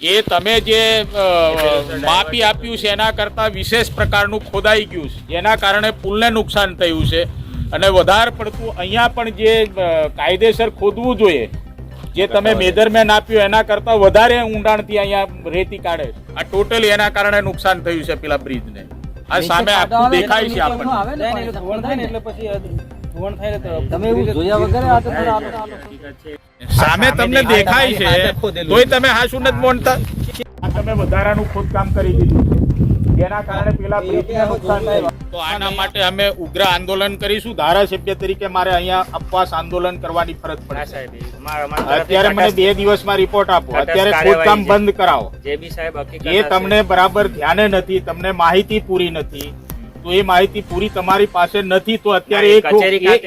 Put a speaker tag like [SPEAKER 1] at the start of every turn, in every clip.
[SPEAKER 1] એ તમે જે માપી આપ્યું છે એના કરતાં વિશેષ પ્રકારનું ખોદાઈ ગયું છે. જેના કારણે પુલને નુકસાન થયું છે. અને વધારે પડતું અહીંયા પણ જે કાયદેસર ખોદવું જોઈએ જે તમે મેજરમેન્ટ આપ્યું એના કરતાં વધારે ઊંડાણથી અહીંયા રેતી કાઢે છે. આ ટોટલી એના કારણે નુકસાન થયું છે પેલા બ્રિજને. આ સામે આખું દેખાય છે આપણને.
[SPEAKER 2] તમે એવું જોયા વગર આ તો
[SPEAKER 1] સામે તમને દેખાય છે. તોય તમે હાશું નથી બોલતા તમે વધારાનું ખોદકામ કરી દીધું છે. જેના કારણે પેલા બ્રિજને નુકસાન થયું. તો આના માટે અમે ઉગ્ર આંદોલન કરીશું. ધારાસભ્ય તરીકે મારે અહીંયા અપવાસ આંદોલન કરવાની ફરજ
[SPEAKER 3] ના સાહેબ
[SPEAKER 1] અત્યારે મને બે દિવસમાં રિપોર્ટ આપો. અત્યારે ખોદકામ બંધ કરાવો.
[SPEAKER 3] જે બી સાહેબ
[SPEAKER 1] એ તમને બરાબર ધ્યાને નથી તમને માહિતી પૂરી નથી. તો એ માહિતી પૂરી તમારી પાસે નથી તો અત્યારે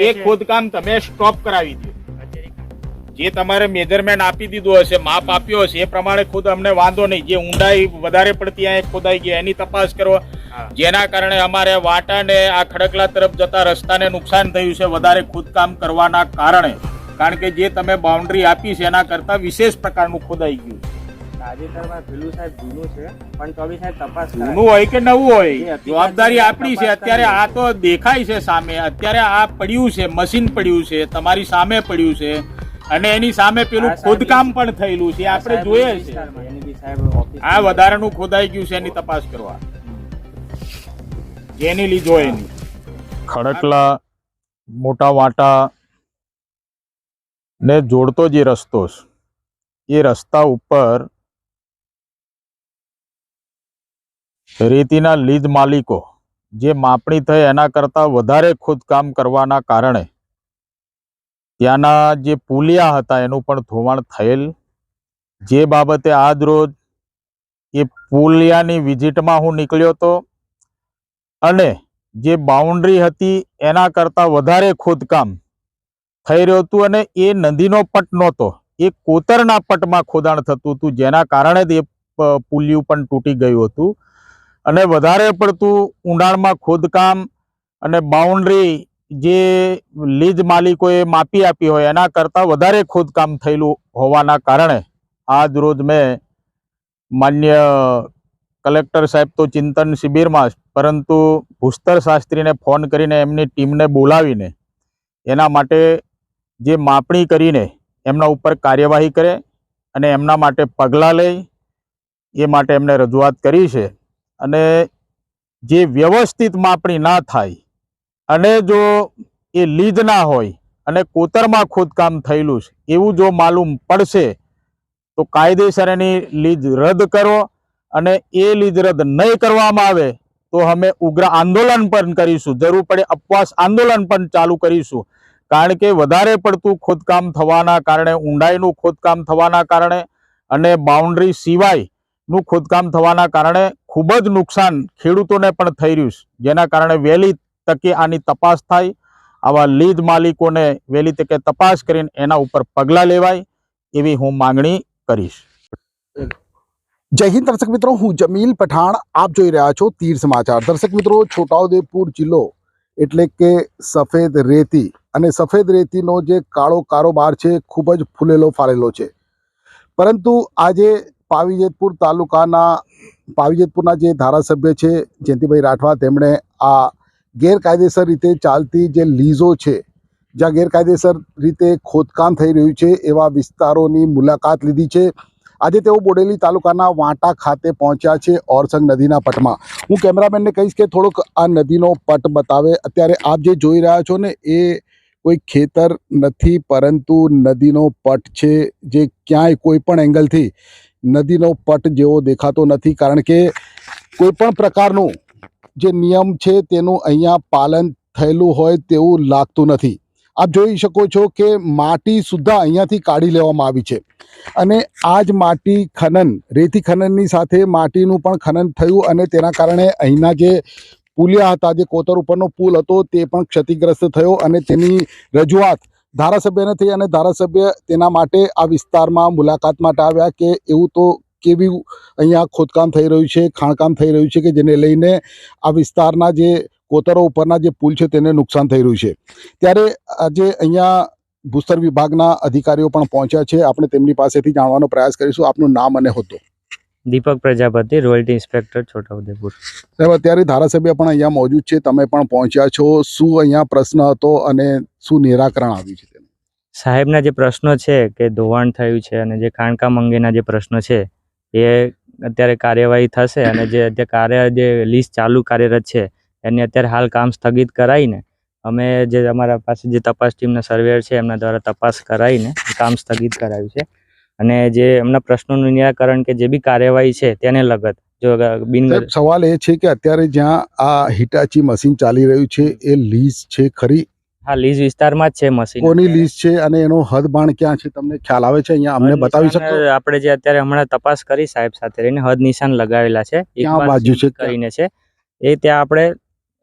[SPEAKER 1] એ. ખોદકામ તમે સ્ટોપ કરાવી દો. જે તમારે મેજરમેન્ટ આપી દીધું હશે માપ આપ્યો હશે એ પ્રમાણે ખુદ અમને વાંધો નહીં. જે ઊંડાઈ વધારે પડતી અહીંયા ખોદાઈ ગઈ એની તપાસ કરો. જેના કારણે અમારે વાટાને આ ખડકલા તરફ જતા રસ્તાને નુકસાન થયું છે વધારે ખોદકામ કરવાના કારણે. કારણ કે જે તમે બાઉન્ડ્રી આપી છે એના કરતાં વિશેષ પ્રકારનું ખોદાઈ ગયું. છે
[SPEAKER 3] તાજેતરમાં પેલું સાહેબ જૂનું છે પણ તો બી સાહેબ તપાસ
[SPEAKER 1] જૂનું હોય કે નવું હોય? જવાબદારી આપણી છે. અત્યારે આ તો દેખાય છે સામે. અત્યારે આ પડ્યું છે મશીન પડ્યું છે તમારી સામે પડ્યું છે. અને એની સામે પેલું ખોદકામ પણ થયેલું છે. આપણે જોઈએ છે.
[SPEAKER 3] વિસ્તારમાં. એની બી સાહેબ ઓફિસ
[SPEAKER 1] આ વધારાનું ખોદાઈ ગયું છે એની તપાસ કરવા. જેની લીધો એની. ખડકલા મોટા વાટા ને જોડતો જે રસ્તો છે એ રસ્તા ઉપર રેતીના લીજ માલિકો, જે માપણી થઈ એના કરતાં વધારે ખોદકામ કરવાના કારણે ત્યાંના જે પુલિયા હતા એનું પણ ધોવાણ થયેલ. જે બાબતે આજ રોજ એ પુલિયાની વિઝિટમાં હું નીકળ્યો હતો અને જે બાઉન્ડ્રી હતી એના કરતાં વધારે ખોદકામ થઈ રહ્યું હતું અને એ નદીનો પટ નહોતો, એ કોતરના પટમાં ખોદાણ થતું હતું, જેના કારણે જ એ પુલિયું પણ તૂટી ગયું હતું. અને વધારે પડતું ઊંડાણમાં ખોદકામ અને બાઉન્ડ્રી જે લીજ માલિકોએ માપી આપી હોય એના કરતાં વધારે ખોદકામ થયેલું હોવાના કારણે આજ રોજ મેં માન્ય કલેક્ટર સાહેબ તો ચિંતન શિબિરમાં પરંતુ ભૂસ્તર શાસ્ત્રીને ફોન કરીને એમની ટીમને બોલાવીને એના માટે જે માપણી કરીને એમના ઉપર કાર્યવાહી કરે અને એમના માટે પગલાં લઈ એ માટે એમને રજૂઆત કરી છે. અને જે વ્યવસ્થિત માપણી ના થાય, અને જો એ લીજ ના હોય અને કોતરમાં ખોદકામ થયેલું છે, એવું જો માલુમ પડશે, તો કાયદેસર એની લીજ રદ કરો અને એ લીજ રદ નહીં કરવામાં આવે, તો અમે ઉગ્ર આંદોલન પણ કરીશું. જરૂર પડે અપવાસ આંદોલન પણ ચાલુ કરીશું. કારણ કે વધારે પડતું ખોદકામ થવાના કારણે, ઊંડાઈનું ખોદકામ થવાના કારણે અને બાઉન્ડ્રી સિવાયનું ખોદકામ થવાના કારણે ખૂબ જ નુકસાન ખેડૂતોને પણ થઈ રહ્યું છે. જેના કારણે વહેલી તકે આની તપાસ થાય. આવા લીજ માલિકોને વહેલી તકે તપાસ કરીને એના ઉપર પગલાં લેવાય એવી હું માંગણી કરીશ.
[SPEAKER 4] જય હિન્દ દર્શક મિત્રો, હું જમીલ પઠાણ. આપ જોઈ રહ્યા છો તીર સમાચાર. દર્શક મિત્રો, છોટાઉદેપુર જિલ્લો એટલે કે સફેદ રેતી અને સફેદ રેતીનો જે કાળો કારોબાર છે, ખૂબ જ ફૂલેલો ફાલેલો છે. પરંતુ આજે પાવીજેતપુર તાલુકાના, પાવીજેતપુરના જે ધારાસભ્ય છે, જયંતિભાઈ રાઠવા, તેમણે આ ગેરકાયદેસર રીતે ચાલતી જે લીઝો છે, જ્યાં ગેરકાયદેસર રીતે ખોદકામ થઈ રહ્યું છે, એવા વિસ્તારોની મુલાકાત લીધી છે. આજે તેઓ બોડેલી તાલુકાના વાંટા ખાતે પહોંચ્યા છે, ઓરસંગ નદીના પટમાં. હું કેમેરામેનને કહીશ કે થોડોક આ નદીનો પટ બતાવે. અત્યારે આપ જે જોઈ રહ્યા છો ને, એ કોઈ ખેતર નથી, પરંતુ નદીનો પટ છે, જે ક્યાંય કોઈ પણ એંગલથી નદીનો પટ જેવો દેખાતો નથી, કારણ કે કોઈ પણ પ્રકારનું જે નિયમ છે તેનું અહીંયા પાલન થયેલું હોય તેવું લાગતું નથી. આપ જોઈ શકો છો કે માટી સુદ્ધા અહીંયાથી કાઢી લેવામાં આવી છે. અને આ જ માટી ખનન, રેતી ખનનની સાથે માટીનું પણ ખનન થયું અને તેના કારણે અહીંના જે પુલિયા હતા, જે કોતર ઉપરનો પુલ હતો, તે પણ ક્ષતિગ્રસ્ત થયો અને તેની રજૂઆત ધારાસભ્યને નથી અને ધારાસભ્ય તેના માટે આ વિસ્તારમાં મુલાકાત માટે આવ્યા કે એવું તો કેવી અહીંયા ખોદકામ થઈ રહ્યું છે, ખાણકામ થઈ રહ્યું છે કે જેને લઈને આ વિસ્તારના જે કોતરો ઉપરના જે પુલ છે તેને નુકસાન થઈ રહ્યું છે. ત્યારે આજે અહીંયા ભૂસ્તર વિભાગના અધિકારીઓ પણ પહોંચ્યા છે. આપણે તેમની પાસેથી જાણવાનો પ્રયાસ કરીશું. આપનું નામ અને હોદ્દો.
[SPEAKER 2] Deepak Prajapati royalty inspector Chhotaudepur.
[SPEAKER 4] સાહેબ અત્યારે ધારાસભ્ય પણ અહીંયા મોજૂદ છે. તમે પણ પહોંચ્યા છો. શું અહીંયા પ્રશ્ન હતો અને શું નિરાકરણ આવ્યું છે
[SPEAKER 2] સાહેબના જે પ્રશ્નો છે કે ધોવાણ થયું છે અને જે ખાણકામ અંગેના જે પ્રશ્નો છે એ અત્યારે કાર્યવાહી થશે અને જે અત્યારે કાર્ય જે લિસ્ટ ચાલુ કાર્યરત છે એની અત્યારે હાલ કામ સ્થગિત કરાવીને અમે જે અમારા પાસે જે તપાસ ટીમના સર્વેયર છે એમના દ્વારા તપાસ કરાવીને કામ સ્થગિત કરાવ્યું છે. અને જે એમના પ્રશ્નોનું નિરાકરણ કે જે બી કાર્યવાહી છે તેને લગત જો બિન
[SPEAKER 4] સવાલ એ છે કે અત્યારે જ્યાં આ હિટાચી મશીન ચાલી રહ્યું છે એ લીઝ છે ખરી?
[SPEAKER 2] હા લીઝ વિસ્તારમાં જ છે મશીન
[SPEAKER 4] કોની લીઝ છે અને એનો હદ બાણ ક્યાં છે? તમને ખ્યાલ આવે છે? અહીંયા અમને બતાવી
[SPEAKER 2] શકો આપણે જે અત્યારે હમણાં તપાસ કરી સાહેબ સાથે રહીને હદ નિશાન લગાવેલા છે.
[SPEAKER 4] ક્યાં બાજુ છે?
[SPEAKER 2] કરીને છે. એ ત્યાં આપણે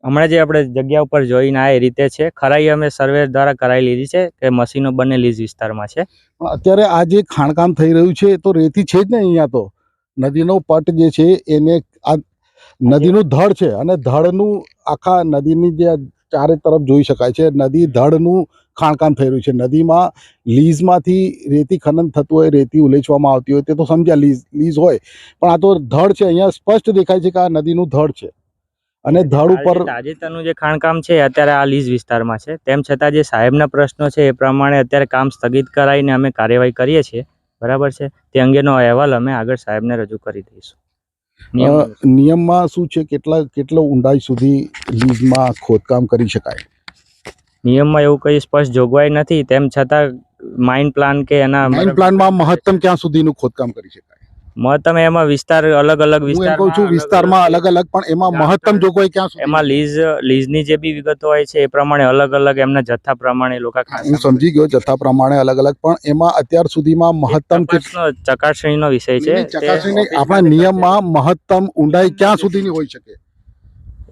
[SPEAKER 2] હમણાં જે આપણે જગ્યા ઉપર જોઈને આ એ રીતે છે, ખરાઈ અમે સર્વે દ્વારા કરાવી લીધી છે કે મશીનો બંને લીઝ વિસ્તારમાં છે.
[SPEAKER 4] અત્યારે આ જે ખાણકામ થઈ રહ્યું છે તો રેતી છે જ ને અહીંયા તો. નદીનો પટ જે છે એને આ નદીનું ધડ છે અને ધડનું આખા નદીની જે ચારે તરફ જોઈ શકાય છે. નદી ધડનું ખાણકામ થઈ રહ્યું છે. નદીમાં લીઝમાંથી રેતી ખનન થતું હોય, રેતી ઉલેચવામાં આવતી હોય તે તો સમજ્યા, લીઝ લીઝ હોય. પણ આ તો ધડ છે, અહીંયા સ્પષ્ટ દેખાય છે કે આ નદીનું ધડ છે. અને ધડ ઉપર
[SPEAKER 2] તાજેતરનું જે ખાણકામ છે અત્યારે આ લીઝ વિસ્તારમાં છે. તેમ છતાં જે સાહેબના પ્રશ્નો છે એ પ્રમાણે અત્યારે કામ સ્થગિત કરાવીને અમે કાર્યવાહી કરીએ છીએ. બરાબર છે? તે અંગેનો અહેવાલ અમે આગળ સાહેબને રજૂ કરી દઈશું. નિયમ
[SPEAKER 4] નિયમમાં શું છે? કેટલા કેટલો ઊંડાઈ સુધી લીઝમાં ખોદકામ કરી શકાય?
[SPEAKER 2] નિયમમાં એવું કઈ સ્પષ્ટ જોગવાઈ નથી. તેમ છતાં માઇન્ડ પ્લાન કે એના
[SPEAKER 4] માઇન પ્લાનમાં મહત્તમ ક્યાં સુધીનું ખોદકામ કરી શકાય?
[SPEAKER 2] મહત્તમ એમાં વિસ્તાર અલગ અલગ વિસ્તાર
[SPEAKER 4] કહું છું વિસ્તારમાં અલગ અલગ પણ એમાં મહત્તમ જોગવાઈ ક્યાં
[SPEAKER 2] એમાં લીઝ લીઝની જે બી વિગતો હોય છે એ પ્રમાણે અલગ અલગ એમના જથ્થા પ્રમાણે લોકો
[SPEAKER 4] હું સમજી ગયો જથ્થા પ્રમાણે અલગ અલગ પણ એમાં અત્યાર સુધીમાં મહત્તમ
[SPEAKER 2] ચકાસણીનો વિષય છે
[SPEAKER 4] ચકાસણી આપણા નિયમમાં મહત્તમ ઊંડાઈ ક્યાં સુધીની હોઈ શકે?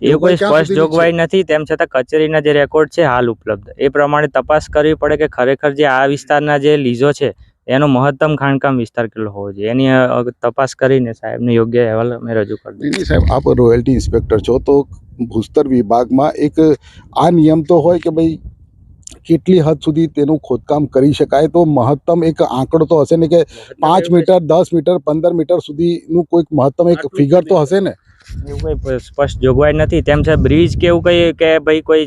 [SPEAKER 2] એ કોઈ સ્પષ્ટ જોગવાઈ નથી તેમ છતાં કચેરીના જે રેકોર્ડ છે હાલ ઉપલબ્ધ. એ પ્રમાણે તપાસ કરવી પડે કે ખરેખર જે આ વિસ્તારના જે લીઝો છે એનો મહત્તમ ખાણકામ વિસ્તાર કેટલો હોવો જોઈએ? એની તપાસ કરીને સાહેબને યોગ્ય અહેવાલ અમે રજૂ કરી
[SPEAKER 4] સાહેબ આપ રોયલ્ટી ઇન્સ્પેક્ટર છો તો ભૂસ્તર વિભાગમાં એક આ નિયમ તો હોય કે ભાઈ કેટલી હદ સુધી તેનું ખોદકામ કરી શકાય? તો મહત્તમ એક આંકડો તો હશે ને કે પાંચ મીટર દસ મીટર પંદર મીટર સુધીનું કોઈક મહત્તમ એક ફિગર તો હશે ને?
[SPEAKER 2] એવું કંઈ સ્પષ્ટ જોગવાઈ નથી. તેમ છતાં બ્રિજ કે એવું કંઈ કે ભાઈ કોઈ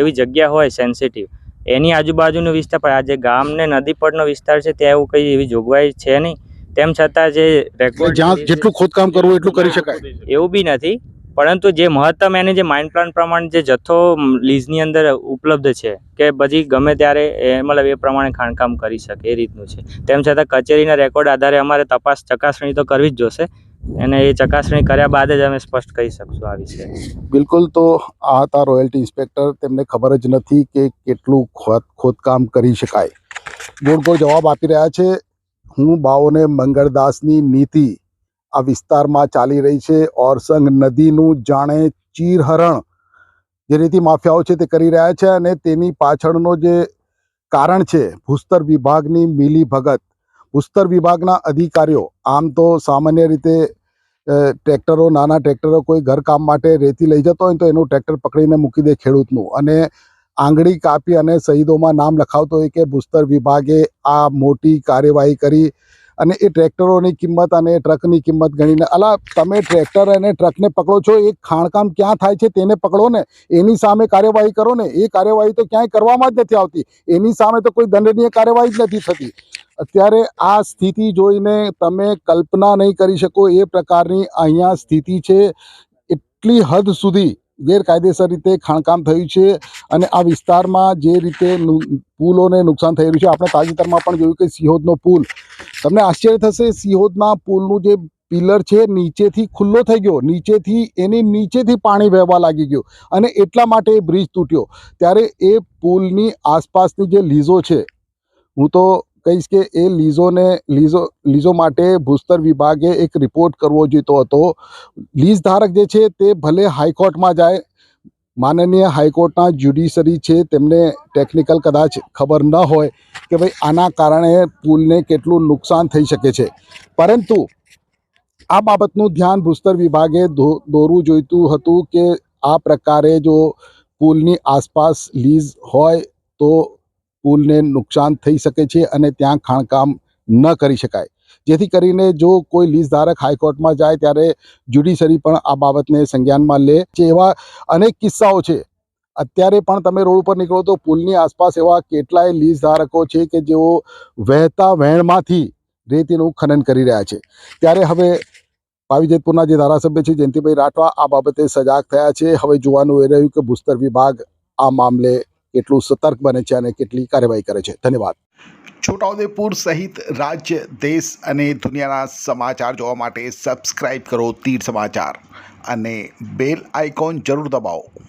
[SPEAKER 2] એવી જગ્યા હોય સેન્સિટિવ એની આજુબાજુનો વિસ્તાર પણ આજે ગામ ને નદી પડનો વિસ્તાર છે ત્યાં એવું કઈ એવી જોગવાઈ છે નહીં. તેમ છતાં જે રેકોર્ડ
[SPEAKER 4] જેટલું ખોદકામ કરવું એટલું કરી શકાય.
[SPEAKER 2] એવું બી નથી. પરંતુ જે મહત્તમ એને જે માઇન્ડ પ્લાન પ્રમાણે જે જથ્થો લીઝની અંદર ઉપલબ્ધ છે કે પછી ગમે ત્યારે એ મતલબ એ પ્રમાણે ખાણકામ કરી શકે એ રીતનું છે. તેમ છતાં કચેરીના રેકોર્ડ આધારે અમારે તપાસ ચકાસણી તો કરવી જ જોશે. અને એ ચકાસણી કર્યા બાદ જ અમે સ્પષ્ટ કહી શકશું આ વિશે.
[SPEAKER 4] બિલકુલ, તો આ હતા રોયલ્ટી ઇન્સ્પેક્ટર. તેમને ખબર જ નથી કે કેટલું ખોદ ખોદકામ કરી શકાય. ગોળ ગોળ જવાબ આપી રહ્યા છે, હું બાઓને મંગળદાસની નીતિ આ વિસ્તારમાં ચાલી રહી છે. ઓરસંગ નદીનું જાણે ચીરહરણ. જે રીતિ માફિયાઓ છે તે કરી રહ્યા છે અને તેની પાછળનો જે કારણ છે, ભૂસ્તર વિભાગની મિલી ભગત વિભાગના અધિકારીઓ, આમ તો સામાન્ય રીતે ટ્રેક્ટરો, નાના ટ્રેક્ટરો કોઈ ઘરકામ માટે રેતી લઈ જતો હોય તો એનું ટ્રેક્ટર પકડીને મૂકી દે ખેડૂતનું. અને આંગળી કાપી અને શહીદોમાં નામ લખાવતો હોય કે ભૂસ્તર વિભાગે આ મોટી કાર્યવાહી કરી અને એ ટ્રેક્ટરોની કિંમત અને ટ્રકની કિંમત ગણીને, અલા, તમે ટ્રેક્ટર અને ટ્રકને પકડો છો, એ ખાણકામ ક્યાં થાય છે તેને પકડો ને, એની સામે કાર્યવાહી કરો ને, એ કાર્યવાહી તો ક્યાંય કરવામાં જ નથી આવતી. એની સામે તો કોઈ દંડનીય કાર્યવાહી જ નથી થતી. અત્યારે આ સ્થિતિ જોઈને તમે કલ્પના નહીં કરી શકો એ પ્રકારની અહીંયા સ્થિતિ છે. એટલી હદ સુધી ગેરકાયદેસર રીતે ખાણકામ થયું છે અને આ વિસ્તારમાં જે રીતે પુલોને નુકસાન થઈ રહ્યું છે. આપણે તાજેતરમાં પણ જોયું કે સિહોદનો પુલ, તમને આશ્ચર્ય થશે, સિહોદના પુલનું જે પિલર છે નીચેથી ખુલ્લો થઈ ગયો. નીચેથી, એની નીચેથી પાણી વહેવા લાગી ગયું અને એટલા માટે એ બ્રિજ તૂટ્યો. ત્યારે એ પુલની આસપાસની જે લીઝો છે, હું તો કહીશ કે એ લીઝોને, લીઝો લીઝો માટે ભૂસ્તર વિભાગે એક રિપોર્ટ કરવો જોઈતો હતો. લીઝ ધારક જે છે તે ભલે હાઈકોર્ટમાં જાય, માનનીય હાઈકોર્ટના જ્યુડિશરી છે તેમને ટેકનિકલ કદાચ ખબર ન હોય કે ભાઈ આના કારણે પુલને કેટલું નુકસાન થઈ શકે છે. પરંતુ આ બાબતનું ધ્યાન ભૂસ્તર વિભાગે દોરવું જોઈતું હતું કે આ પ્રકારે જો પુલની આસપાસ લીઝ હોય તો પુલને નુકસાન થઈ શકે છે અને ત્યાં ખાણકામ ન કરી શકાય. જેથી કરીને જો કોઈ લીઝ ધારક હાઈકોર્ટમાં જાય ત્યારે જ્યુડિશરી પણ આ બાબતને સંજ્ઞાનમાં લે છે એવા અનેક કિસ્સાઓ છે. અત્યારે પણ તમે રોડ ઉપર નીકળો તો પુલની આસપાસ એવા કેટલાય લીઝ ધારકો છે કે જેઓ વહેતા વહેણમાંથી રેતીનું ખનન કરી રહ્યા છે. ત્યારે હવે પાવીજેતપુરના જે ધારાસભ્ય છે જયંતિભાઈ રાઠવા આ બાબતે સજાગ થયા છે. હવે જોવાનું એ રહ્યું કે ભૂસ્તર વિભાગ આ મામલે કેટલું સતર્ક બને છે અને કેટલી કાર્યવાહી કરે છે. ધન્યવાદ.
[SPEAKER 5] છોટાઉદેપુર સહિત રાજ્ય, દેશ અને દુનિયાના સમાચાર જોવા માટે સબસ્ક્રાઈબ કરો તીર સમાચાર અને બેલ આઇકોન જરૂર દબાવો.